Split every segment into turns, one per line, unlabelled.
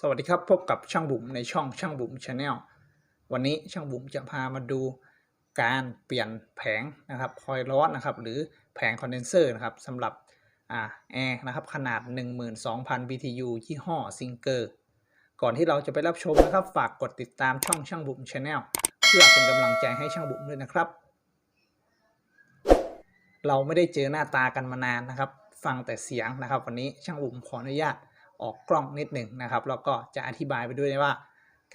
สวัสดีครับพบกับช่างบุ๋มในช่องช่างบุ๋มชาแนลวันนี้ช่างบุ๋มจะพามาดูการเปลี่ยนแผงนะครับคอยล์ร้อนนะครับหรือแผงคอนเดนเซอร์นะครับสำหรับอแอร์นะครับขนาด 12,000 BTU ยี่ห้อซิงเกอร์ก่อนที่เราจะไปรับชมนะครับฝากกดติดตามช่องช่างบุ๋มชาแนลเพื่อเป็นกำลังใจให้ช่างบุ๋มด้วยนะครับ เราไม่ได้เจอหน้าตากันมานานนะครับ ฟังแต่เสียงนะครับ วันนี้ช่างบุ๋มขออนุญาต ออกกล้องนิดหนึ่งนะครับ แล้วก็จะอธิบายไปด้วยว่า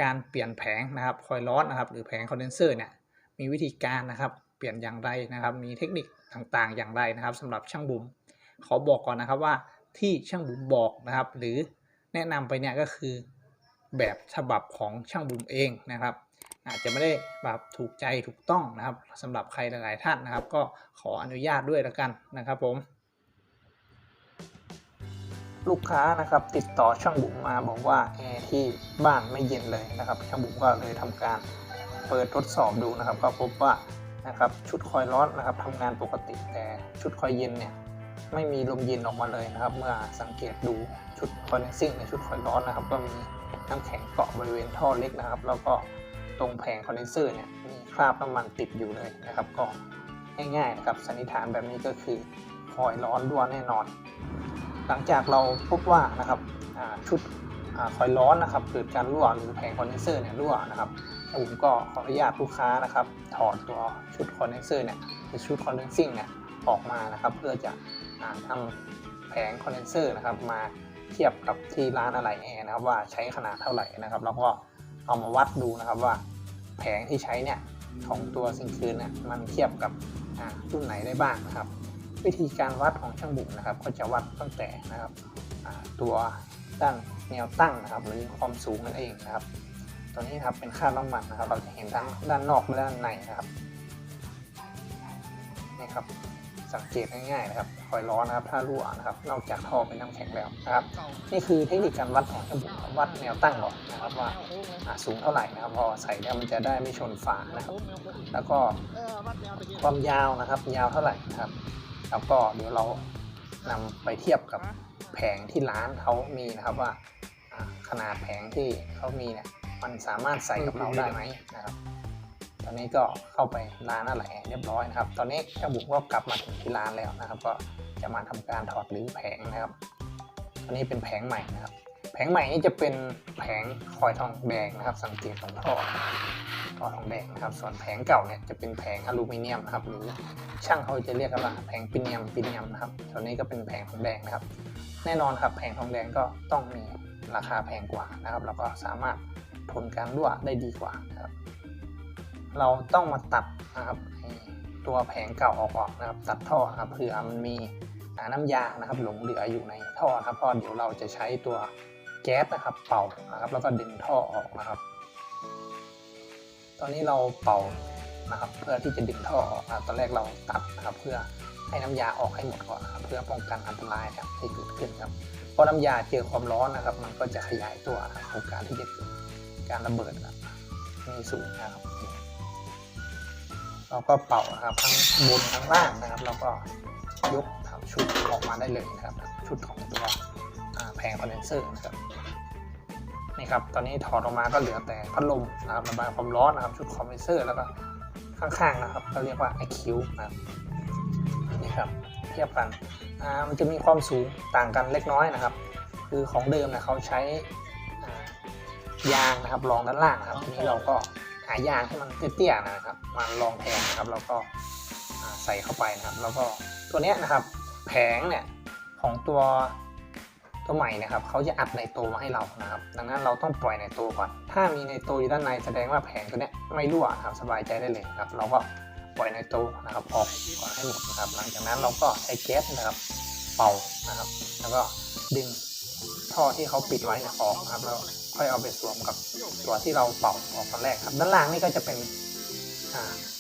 การเปลี่ยนแผงนะครับคอยล์ร้อนนะครับ หรือแผงคอนเดนเซอร์เนี่ยมีวิธีการนะครับ เปลี่ยนอย่างไรนะครับ มีเทคนิคต่างๆ อย่างไรนะครับสำหรับช่างบุ๋มขอบอกก่อนนะครับว่าที่ช่างบุ๋มบอกนะครับ หรือแนะนำไปเนี่ยก็คือแบบฉบับของช่างบุ๋มเองนะครับ อาจจะไม่ได้แบบถูกใจถูกต้องนะครับสำหรับใครหลายๆท่านนะครับ ก็ขออนุญาตด้วยแล้วกันนะครับผม ลูกค้านะครับติดต่อช่างบุ๋มมาบอกว่าแอร์ที่บ้านไม่เย็นเลยนะครับช่างบุ๋มก็เลยทำการเปิดทดสอบดูนะครับ ก็พบว่านะครับชุดคอยล์ร้อนนะครับทำงานปกติแต่ชุดคอยล์เย็นเนี่ยไม่มีลมเย็นออกมาเลยนะครับ เมื่อสังเกตดูชุดคอนเดนซิ่งในชุดคอยล์ร้อนนะครับ ก็มีน้ำแข็งเกาะบริเวณท่อเล็กนะครับ แล้วก็ตรงแผงคอนเดนเซอร์เนี่ยมีคราบน้ำมันติดอยู่เลยนะครับ ก็ง่ายๆนะครับสันนิษฐานแบบนี้ก็คือคอยล์ร้อนรั่วแน่นอน หลังจากเราพบว่านะครับชุดอคอยล์ร้อนนะครับ เกิดการรั่วหรือแผงคอนเดนเซอร์เนี่ยรั่วนะครับผมก็ขออนุญาตลูกค้านะครับ ถอดตัวชุดคอนเดนเซอร์เนี่ยหรือชุดคอนเดนซิ่งเนี่ยออกมานะครับ เพื่อจะทำแผงคอนเดนเซอร์นะครับ มาเทียบกับที่ร้านอะไหล่แอร์นะครับ ว่าใช้ขนาดเท่าไหร่นะครับ แล้วก็เอามาวัดดูนะครับว่าแผงที่ใช้เนี่ยของตัวซิงคืนเนี่ยมันเทียบกับรุ่นไหนได้บ้างนะครับ วิธีการวัดของช่างบุ๋มนะครับ ก็จะวัดตั้งแต่นะครับอ่าตัวด้านแนวตั้งนะครับ หรือความสูงนั่นเองนะครับ ตัวนี้ครับเป็นค่าน้ำมันนะครับ เราจะเห็นทั้งด้านนอกและด้านในนะครับนี่ครับสังเกตง่ายๆนะครับคอยร้อนนะครับ ถ้ารั่วนะครับ นอกจากท่อเป็นน้ำแข็งแล้วนะครับ นี่คือเทคนิคการวัดของช่างบุ๋มวัดแนวตั้งก่อนนะครับว่าสูงเท่าไหร่นะครับ พอใส่แล้วมันจะได้ไม่ชนฝานะครับ แล้วก็ความยาวนะครับ ยาวเท่าไหร่นะครับ แล้วก็เดี๋ยวเรานำไปเทียบกับแผงที่ร้านเขามีนะครับว่าขนาดแผงที่เขามีเนี่ยมันสามารถใส่กับเราได้ไหมนะครับ ตอนนี้ก็เข้าไปร้านอะไรเรียบร้อยนะครับ ตอนนี้เจ้าบุกก็กลับมาถึงที่ร้านแล้วนะครับ ก็จะมาทำการถอดหรือแผงนะครับ ตอนนี้เป็นแผงใหม่นะครับ ผงใหม่นี้จะเป็นแผงคอยทองแดงนะครับ สังเกตตรงท่อท่อทองแดงนะครับ ส่วนแผงเก่าเนี่ยจะเป็นแผงอลูมิเนียมนะครับ หรือช่างเขาจะเรียกกันว่าแผงปิเนียมปิเนียมนะครับตอนนี้ก็เป็นแผงทองแดงนะครับ แน่นอนครับแผงทองแดงก็ต้องมีราคาแพงกว่านะครับ แล้วก็สามารถทนการรั่วได้ดีกว่านะครับ เราต้องมาตัดนะครับตัวแผงเก่าออกก่อนนะครับ ตัดท่อครับเผื่อมันมีน้ำยานะครับ หลงเหลืออยู่ในท่อครับเพราะเดี๋ยวเราจะใช้ตัว ก๊สนะครับ เป่านะครับแล้วก็ดึงท่อออกนะครับ ตอนนี้เราเป่านะครับ เพื่อที่จะดึงท่อออกนะตอนแรกเราตัดนะครับ เพื่อให้น้ำยาออกให้หมดก่อนนะครับ เพื่อป้องกันอันตรายนะครับที่เกิดขึ้นครับเพราะน้ำยาเจอความร้อนนะครับ มันก็จะขยายตัวนะครับโอกาสที่จะเกิดการระเบิดนะครับมีสูงนะครับเราก็เป่านะครับทั้งบนทั้งล่างนะครับ แล้วก็ยกทำชุดออกมาได้เลยนะครับ ชุดของตัว แผงคอนเดนเซอร์นะครับนี่ครับตอนนี้ถอดออกมาก็เหลือแต่พัดลมนะครับระบายความร้อนนะครับชุดคอมเพรสเซอร์แล้วก็ข้างๆนะครับก็เรียกว่าไอคิวนะครับนี่ครับเทียบกันอ่ามันจะมีความสูงต่างกันเล็กน้อยนะครับ คือของเดิมนี่ยเขาใช้ยางนะครับรองด้านล่างนะครับทีนี้เราก็หายางที่มันเตี้ยๆนะครับมารองแทนนะครับแล้วก็ใส่เข้าไปนะครับ แล้วก็ตัวเนี้ยนะครับ แผงเนี่ยของตัว ตัวใหม่นะครับเขาจะอัดในโตมาให้เรานะครับ ดังนั้นเราต้องปล่อยในโตก่อน ถ้ามีในโตอยู่ด้านในแสดงว่าแผงตัวนี้ไม่รั่วครับสบายใจได้เลยครับ เราก็ปล่อยในโตนะครับออกก่อนให้หมดนะครับ หลังจากนั้นเราก็ใช้แก๊สนะครับเป่านะครับ แล้วก็ดึงท่อที่เขาปิดไว้นี่ยออกครับแล้วค่อยเอาไปสวมกับตัวที่เราเป่าออกตอนแรกครับ ด้านล่างนี่ก็จะเป็น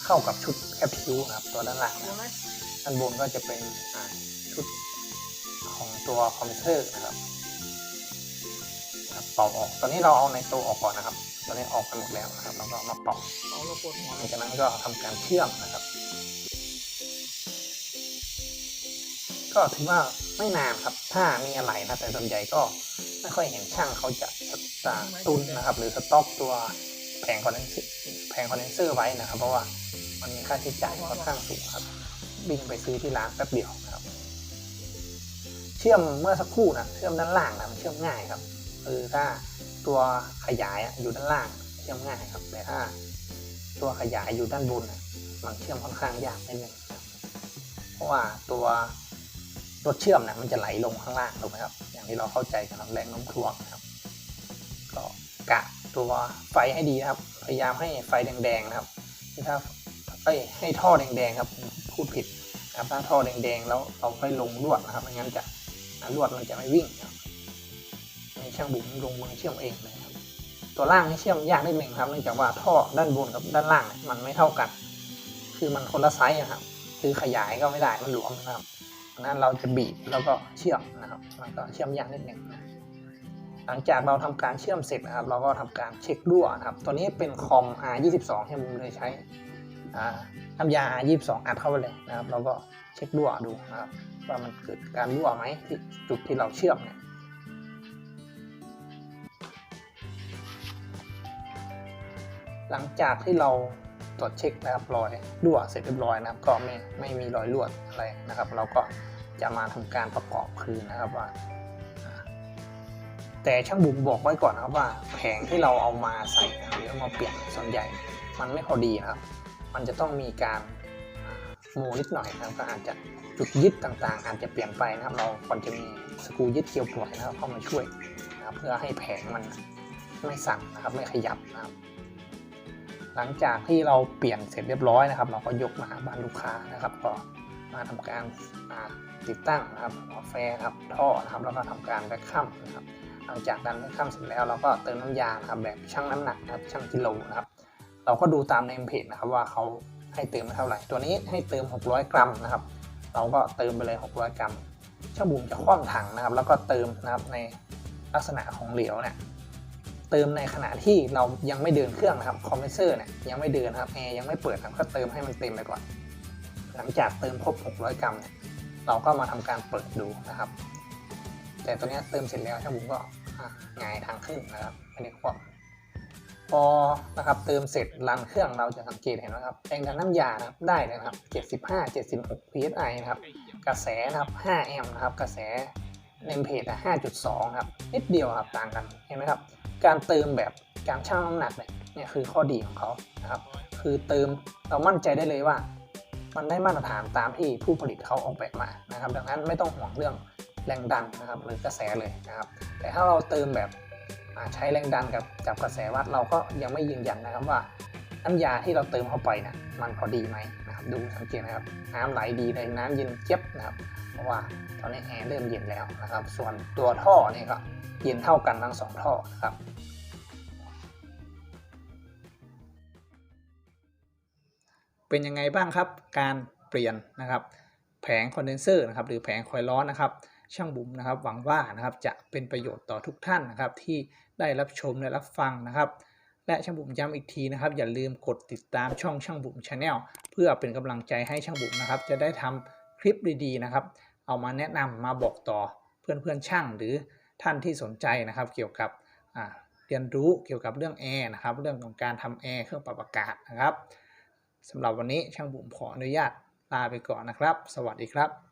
เข้ากับชุดแคปคิวครับตัวด้านล่างนะด้านบนก็จะเป็น ตัวคอมพิวเตอร์นะครับเป่าออกตอนนี้เราเอาในตัวออกก่อนนะครับ ตอนนี้ออกไปหมดแล้วนะครับแล้วก็มาเป่า
เอาเราปวดหัว
หลังจากนั้นก็ทำการเชื่อมนะครับ ก็ถือว่าไม่นานครับ ถ้ามีอะไรนะแต่ส่วนใหญ่ก็ไม่ค่อยเห็นช่างเขาจะสตาตุนนะครับ หรือสต็อกตัวแผงคอนเดนเซอร์แผงคอนเดนเซอร์ไว้นะครับ เพราะว่ามันมีค่าใช้จ่ายค่อนข้างสูงครับวิ่งไปซื้อที่ร้านแป๊บเดียวนะครับ เชื่อมเมื่อสักครู่นะเชื่อมด้านล่างนะมันเชื่อมง่ายครับคือถ้าตัวขยายอยู่ด้านล่างเชื่อมง่ายครับแต่ถ้าตัวขยายอยู่ด้านบนมันเชื่อมค่อนข้างยากนิดนึงเพราะว่าตัวรถเชื่อมนะมันจะไหลลงข้างล่างถูกไหมครับ อย่างที่เราเข้าใจกันครับแรงโน้มถ่วงนะครับก็กะตัวไฟให้ดีครับ พยายามให้ไฟแดงๆนะครับถ้าเอ้ให้ท่อแดงๆครับพูดผิดครับถ้าท่อแดงๆแล้วเราค่อยลงลวดนะครับไม่งั้นจะ ลวดมันจะไม่วิ่งครับมีช่างบุ๋มลงมือเชื่อมเองเลยครับ ตัวล่างนี่เชื่อมยากนิดหนึ่งครับเนื่องจากว่าท่อด้านบนกับด้านล่างมันไม่เท่ากัน คือมันคนละไซส์นะครับ คือขยายก็ไม่ได้มันหลวมนะครับดังนั้นเราจะบีบแล้วก็เชื่อมนะครับมันก็เชื่อมยากนิดหนึ่งนะหลังจากเราทำการเชื่อมเสร็จนะครับ เราก็ทำการเช็ครั่วนะครับ ตัวนี้เป็นคอม R22 ที่ผมเลยใช้ น้ำยา 22 อัดเข้าไปเลยนะครับเราก็เช็ครั่วดูนะครับ ว่ามันเกิดการรั่วไหมที่จุดที่เราเชื่อมเนี่ยหลังจากที่เราตรวจเช็คนะครับรอยรั่วเสร็จเรียบร้อยนะครับ ก็ไม่ไม่มีรอยรั่วอะไรนะครับ เราก็จะมาทำการประกอบคืนนะครับว่าอ่า แต่ช่างบุ๋มบอกไว้ก่อนนะครับว่าแผงที่เราเอามาใส่หรือเอามาเปลี่ยนส่วนใหญ่ มันไม่พอดีนะครับ มันจะต้องมีการโมนิดหน่อยนะครับก็อาจจะจุดยึดต่างๆ อาจจะเปลี่ยนไปนะครับ เราควรจะมีสกรูยึดเกลียวปล่อยนะครับเข้ามาช่วยนะครับเพื่อให้แผงมันไม่สั่นนะครับไม่ขยับนะครับ หลังจากที่เราเปลี่ยนเสร็จเรียบร้อยนะครับ เราก็ยกมาหาบ้านลูกค้านะครับ ก็มาทำการติดตั้งนะครับหัวแฟครับท่อนะครับแล้วก็ทำการแบคคัมนะครับหลังจากดันแบคคัมเสร็จแล้วเราก็เติมน้ำยานะครับแบบชั่งน้ำหนักนะครับชั่งกิโลนะครับ เราก็ดูตามในเพจนะครับว่าเขาให้เติมเท่าไหร่ ตัวนี้ให้เติม 600 กรัมนะครับ เราก็เติมไปเลย 600 กรัมช่าบุ๋มจะคว่ำถังนะครับ แล้วก็เติมนะครับในลักษณะของเหลวเนี่ยเติมในขณะที่เรายังไม่เดินเครื่องนะครับคอมเพรสเซอร์เนี่ยยังไม่เดินครับแอร์ยังไม่เปิดครับก็เติมให้มันเต็มไปก่อน หลังจากเติมครบ 600 กรัมเนี่ยเราก็มาทำการเปิดดูนะครับ แต่ตัวนี้เติมเสร็จแล้วช่างบุ๋มก็อะหงายทางขึ้นนะครับไม่ได้คว่ำ พอนะครับเติมเสร็จรันเครื่องเราจะสังเกตเห็นนะครับแรงดันน้ำยานะครับได้เลยนะครับ 75 76 psi นะครับกระแสนะครับ5แอมป์นะครับกระแสเนมเพจอะ5.2 ครับ นิดเดียวครับต่างกันเห็นไหมครับ การเติมแบบการชั่งน้ำหนักเนี่ยเนี่ยคือข้อดีของเขานะครับ คือเติมเรามั่นใจได้เลยว่า มันได้มาตรฐานตามที่ผู้ผลิตเขาออกแบบมานะครับ ดังนั้นไม่ต้องห่วงเรื่องแรงดันนะครับหรือกระแสเลยนะครับ แต่ถ้าเราเติมแบบ ใช้แรงดันกับจับกระแสวัดเราก็ยังไม่ยืนยันนะครับว่าน้ำยาที่เราเติมเข้าไปนี่ยมันพอดีไหมนะครับดูสังเกตนะครับน้ำไหลดีเลยน้ำเย็นเจี๊ยบนะครับ เพราะว่าตอนนี้แอร์เริ่มเย็นแล้วนะครับ ส่วนตัวท่อเนี่ยก็เย็นเท่ากันทั้งสองท่อนะครับเป็นยังไงบ้างครับการเปลี่ยนนะครับ แผงคอนเดนเซอร์นะครับหรือแผงคอยล์ร้อนนะครับ ช่างบุ๋มนะครับหวังว่านะครับจะเป็นประโยชน์ต่อทุกท่านนะครับที่ ได้รับชมและรับฟังนะครับ และช่างบุ๋มย้ำอีกทีนะครับ อย่าลืมกดติดตามช่องช่างบุ๋มชาแนลเพื่อเป็นกำลังใจให้ช่างบุ๋มนะครับ จะได้ทำคลิปดีๆนะครับ เอามาแนะนำมาบอกต่อเพื่อนๆช่างหรือท่านที่สนใจนะครับ เกี่ยวกับเรียนรู้เกี่ยวกับเรื่องแอร์นะครับ เรื่องของการทำแอร์เครื่องปรับอากาศนะครับสำหรับวันนี้ช่างบุ๋มขออนุญาตลาไปก่อนนะครับ สวัสดีครับ